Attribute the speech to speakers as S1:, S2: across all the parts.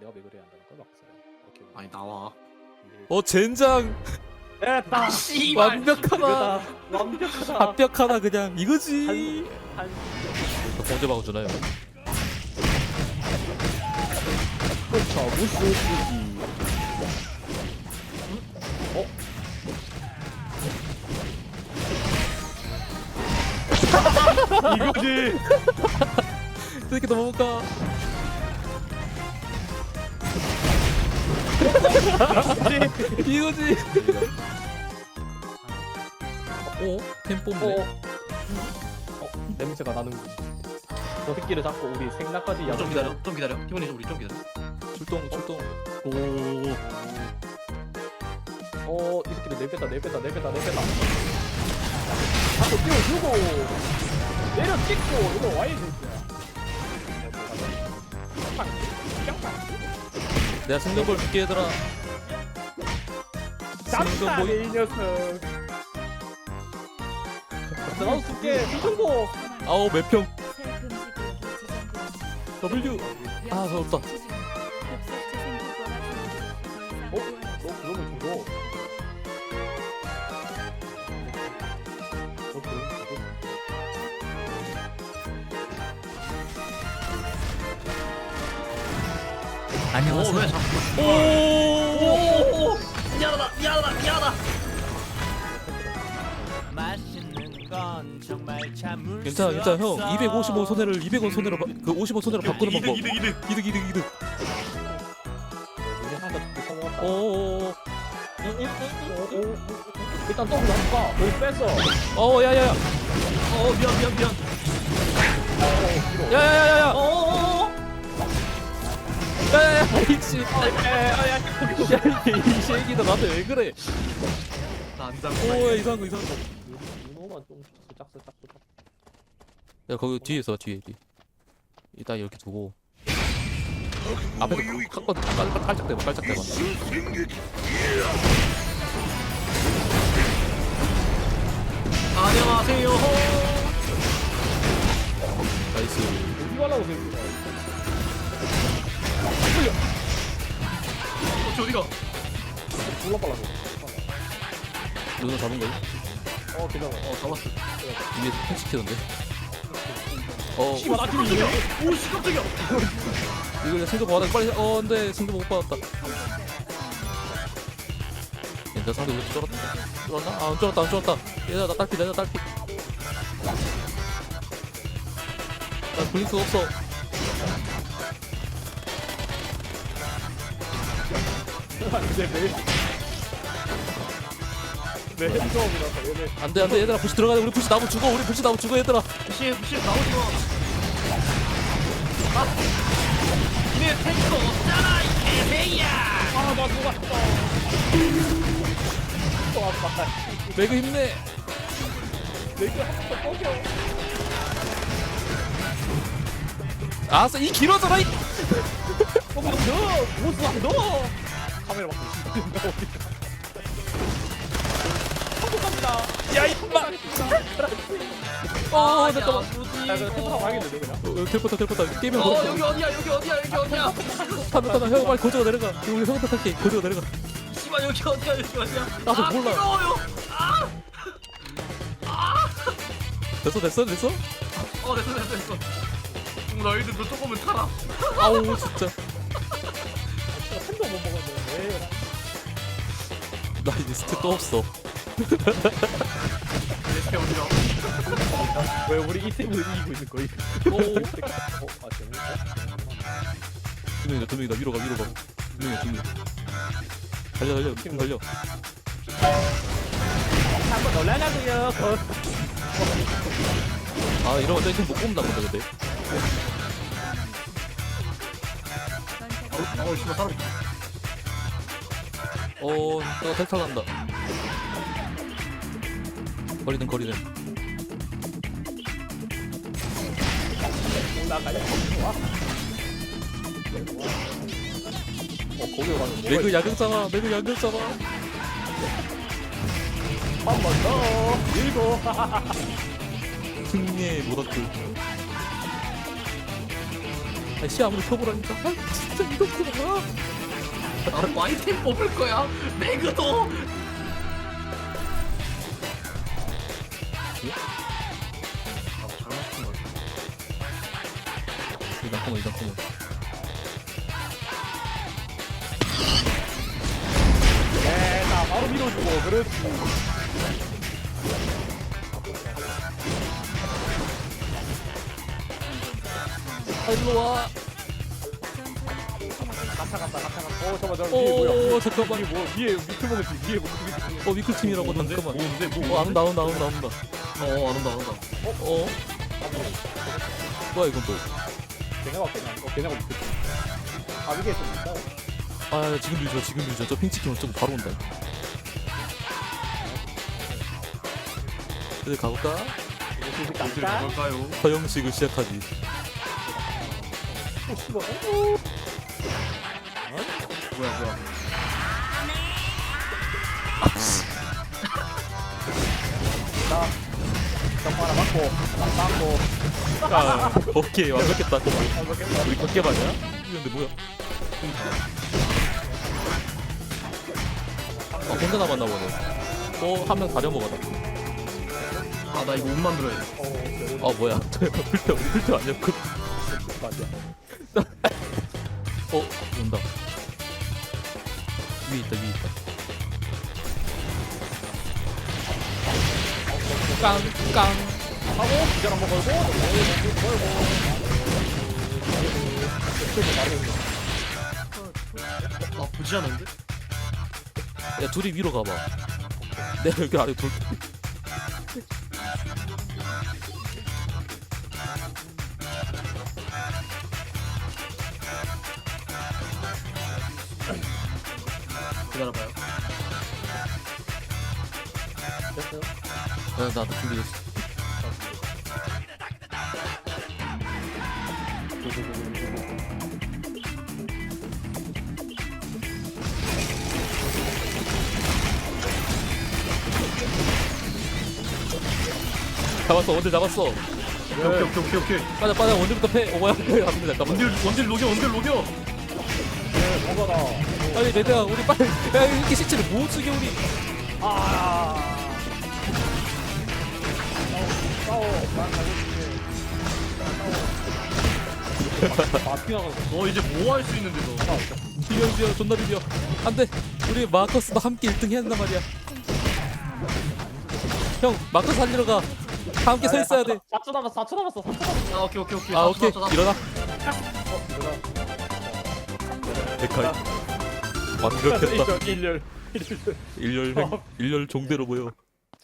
S1: 내가 왜 그래야 한다는 걸 막았어요. 오케이.
S2: 아니 나와.
S3: 어 젠장
S1: 됐다.
S2: 씨발.
S3: 완벽하다.
S1: 완벽하다.
S3: 합격하다 그냥 이거지
S1: 한
S3: 언제 막아주나요?
S1: 그쵸 무스기. 어? 이거지.
S3: 이렇게 넘어갈까? 이거지 어? 템
S1: 어. 어. 냄새가 나는. 저 새끼를 잡고 우리 생나까지
S2: 좀
S1: 야동
S2: 기다려. 좀 기다려. 기분이 우리 좀 기다려.
S3: 출동 출동
S2: 오.
S1: 어, 이 새끼들 내뺐다, 내뺐다, 내뺐다, 내뺐다. 자꾸 뛰어주고, 내려 찍고, 이거 되
S3: 내가 승전볼 줄게 얘들아.
S1: 짱다,
S3: 승전볼
S1: 이 녀석. 나도 쓸게, 승전고.
S3: 아우 몇평? W. 아 서럽다 안녕하세요
S2: 어왜 자꾸?
S3: 오
S2: 오. 미안하다. 미안하다. 미안하다.
S4: 맛있는 건 정말 참을
S3: 괜찮아
S4: 수
S3: 괜찮아 형
S4: 없어.
S3: 255 손해를 200원 손해로 바, 그55 손해로 바꾸는 방법
S2: 이득 이득 이득.
S3: 이득 이득 이득
S1: 듣고 성공했다.
S3: 오오오
S1: 일단 더블 한번 가. 여기 뺐어.
S3: 어 야 야 야
S2: 어 미안 미안 미안.
S3: 야 야야야야
S2: 어.
S3: 야야야 이씨 야이 새끼들 나한테 왜 그래
S2: 나안 잡고.
S3: 오야 이상한 거 이상한 거야
S1: 문어만 좀 짝서 짝서 짝서.
S3: 거기 뒤에 있어 뒤에 뒤 이따 이렇게 두고 앞에서 한번 대봐 깔짝 대봐
S2: 안녕하세요.
S3: 나이스
S1: 어디 가려고 생각해?
S2: 혹시 어디가?
S1: 졸라 빨라.
S3: 누나 잡은 거야?
S1: 어, 기다려.
S2: 어 잡았어.
S3: 위에 펜시키던데 어
S2: 씨발 나 지금 이래? 오씨 깜짝이야.
S3: 이거 그냥 승급 받아 빨리 어 안돼 승급 못 받았다 괜찮아 상대 우리 쫄았다 쫄았나? 아 안 쫄았다 안 쫄았다 얘들아 나 딸피 내가 딸피 나 블링크 없어
S1: 근데 매일 매일 처음이라서 얘네
S3: 안돼 안돼 얘들아 부시 들어가야 돼 우리 부시 나무 죽어 우리 부시 나무 죽어 얘들아
S2: 씨, 씨 나오지 마. 아, 니네 탱커 없잖아, 이 개새야.
S1: 아나 죽었어. 또 아빠.
S3: 매그 힘내
S1: 내가 한번 꺾여.
S3: 아싸 이 길어져라
S1: 이너 보스 안 너. 카메라 막. 성공합니다.
S3: 야 임마 어 잠깐만
S1: 야, 그 테프타 가야겠는데 그냥.
S3: 어, 텔포타 텔포타 게임에
S2: 어,
S3: 걸어
S2: 여기 어디야, 여기 어디야, 여기 어디야.
S3: 타다 타다 형 빨리 고저가 내려가 우리 성타 탈게 고저가 내려가
S2: 씨발 여기 어디야, 여기 어디야.
S3: 나도
S2: 아,
S3: 몰라.
S2: 뜨거워요.
S3: 됐어 됐어 됐어
S2: 어, 됐어, 됐어, 됐어. 음, 너희들도 조금은 타라.
S3: 아우 진짜 나 이제 스탯 또 없어.
S1: 왜 우리 이 팀을 이기고 있는 거야?
S3: 오
S1: 어, 아 재밌다.
S3: 두 명이다 두 명이다 위로 가 위로 가 두 명이야 두 명. 달려 달려 팀 달려
S1: 한번 놀라냐고요.
S3: 아 이러면 쟤팀 못 뽑는다 근데 근데
S2: 어, 씨발 사람.
S3: 어 내가 델타 간다 거리는 거리는.
S1: 어 거기로 가면 뭐가
S3: 매그 야경 잡아 매그 야경 잡아
S1: 한번 더. 밀고.
S3: 승리의 모닥불 아, 씨 아무리 켜보라니까. 아, 진짜 이렇구나.
S2: 나도 마이템 뽑을 거야. 매그도.
S3: 일단 커먼, 일단 커먼.
S1: 네, 나 바로 밀어주고 그렇지.
S3: 아, 일로 와.
S1: 가차 간다, 가차 간다. 어, 잠깐만, 잠깐만. 위에 뭐야?
S3: 오, 잠깐만.
S1: 위에 뭐? 위에 밑에 먹었지. 위에 먹었지.
S3: 어, 미클팀이라고
S2: 뭔데?
S3: 잠깐만.
S2: 뭔데? 뭐?
S3: 어, 안 온다, 안 온다, 안 온다, 안 온다.
S2: 어, 안 온다, 안 온다.
S3: 어? 뭐야, 이건 또.
S1: 걔네가 걔네 아니고 걔네가 밑에. 아, 이게 좀 있다.
S3: 아, 지금 밀죠, 지금 밀죠. 저핑 찍히면 저거 바로 온다. 이제 가볼까?
S1: 이거.
S2: 가볼까요?
S3: 허영식을 시작하지.
S1: 오, 씨발.
S2: 뭐야, 뭐야.
S1: 나 점프 하나 맞고, 딱 맞고.
S3: 아, 오케이, 완벽했다.
S1: 완벽했다.
S3: 우리 걷게 맞냐? 근데 뭐야? 아, 혼자 남았나 보네. 어, 한명 먹어라.
S2: 아, 나 이거 못 만들어야 돼.
S1: 어,
S3: 아, 뭐야. 풀때, 우리 풀때 아니었고.
S1: 맞아.
S3: 위에 있다, 위에 있다. 깡, 깡.
S1: 하고 기절 한번 걸고 걸고 걸고
S2: 나쁘지 않은데?
S3: 야, 둘이 위로 가봐. 내가 여기 아래 돌.
S1: 됐어요?
S3: 어, 나도 준비됐어. 잡았어, 원딜 잡았어.
S2: 오케이, 오케이, 오케이, 오케이, 오케이.
S3: 빠져, 빠져, 원딜부터 패. 아, 근데 잠깐만.
S2: 원딜, 원딜 녹여, 원딜 녹여.
S1: 네 먹어라
S3: 빨리, 레드야, 우리 빨리. 야, 이렇게 시체를 못 쓰게, 우리.
S1: 아
S2: 너 이제 뭐 할 수 있는데, 너.
S3: 비벼, 비벼, 존나 비벼. 안 돼. 우리 마커스도 함께 1등 해야 된단 말이야. 형, 마커스 살리러 가. 다 함께 서 있어야 돼.
S1: 4초 남았어 4초 남았어 4초 남았어
S2: 아, 오케이, 오케이, 오케이.
S3: 아,
S2: 나,
S3: 오케이.
S2: 나.
S3: 일어나.
S1: 어
S3: 데카이. 완벽했다.
S1: 일절
S3: 일열 행, 일열 종대로 보여.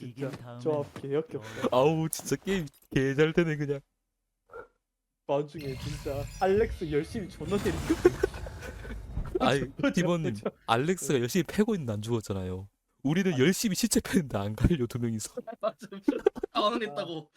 S4: 이긴 다음에
S1: 조합 개역겹다
S3: 아우 진짜 게임 개 잘 되네 그냥.
S1: 와중에 진짜 알렉스 열심히 존나 때리고
S3: 아이
S1: 그죠.
S3: 알렉스가 열심히 패고 있는데 안 죽었잖아요. 우리는 열심히 시체 패는데 안 갈려 두 명이서.
S2: 맞아. 당황했다고.